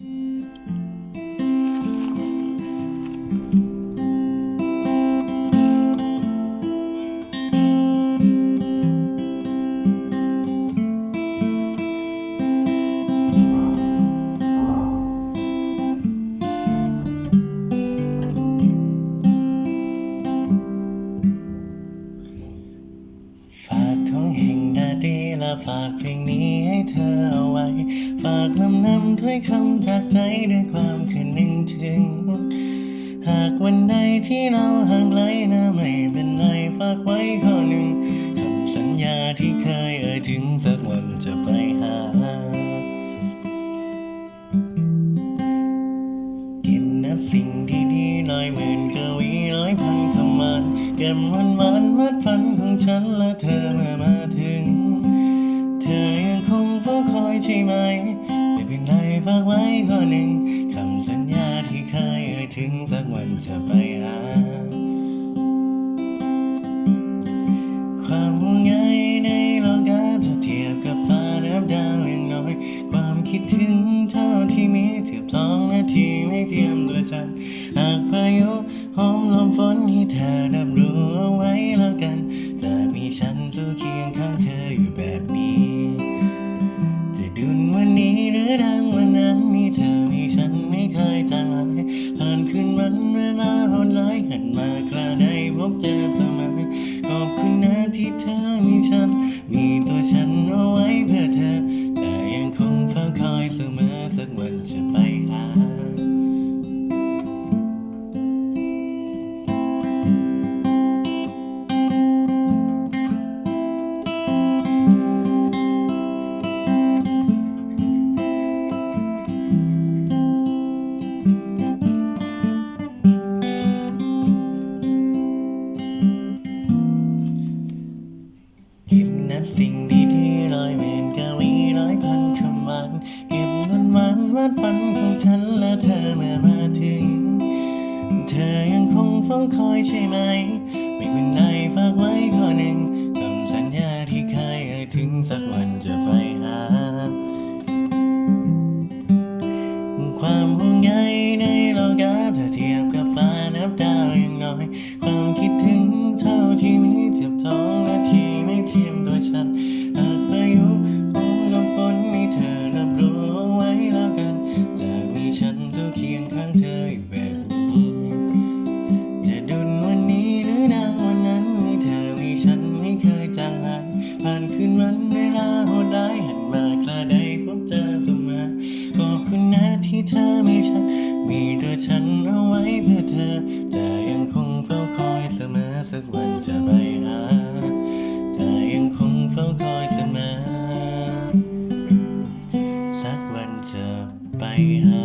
Thank you. ฝากท้องแห่งดาดีและฝากเพลงนี้ให้เธอเอาไว้ ฝากนำนำถ้อยคำจากใจด้วยความคืนนึงถึง หากวันใดที่เราห่างไกลนะไม่เป็นไรฝากไว้ข้อหนึ่งคำสัญญาที่เคยเอ่ยถึงสักวันจะไปหากินนับสิ่งดีๆร้อยหมื่นกวีร้อยพันคำมันเก็บวันวันๆวัดฝัน ฉันและเธอเมื่อมาถึง เธอยังคงเฝ้าคอยใช่ไหม ไม่เป็นไรฝากไว้ข้อหนึ่งคำสัญญาที่เคยเอ่ยถึงสักวันจะไปหา ความห่วงใยในโลกาถ้าเทียบกับฟ้าและดาวอย่างน้อย ความคิดถึงเท่าที่มีเทียบท้องนาทีไม่เทียมตัวฉันหากพายุหอมลมฝนให้เธอ วันเวลาหดร้ายหันมาคราได้พบเจอเสมอขอบคุณนะที่เธอมีฉัน มีตัวฉันเอาไว้เพื่อเธอ แต่ยังคงเฝ้าคอยเสมอสักวันจะไป คอยใช่ไหม ไม่เป็นไรฝากไว้ข้อหนึ่งคำสัญญาที่เคยเอ่ยถึงสักวันจะไปหา ความห่วงใย ผ่านคืนวันเวลาโหดร้ายหันมากล้าได้พบเจอเสมอขอบคุณนะที่เธอมีฉัน มีตัวฉันเอาไว้เพื่อเธอ จะยังคงเฝ้าคอยเสมอสักวันจะไปหาจะยังคงเฝ้าคอยเสมอ สักวันจะไปหา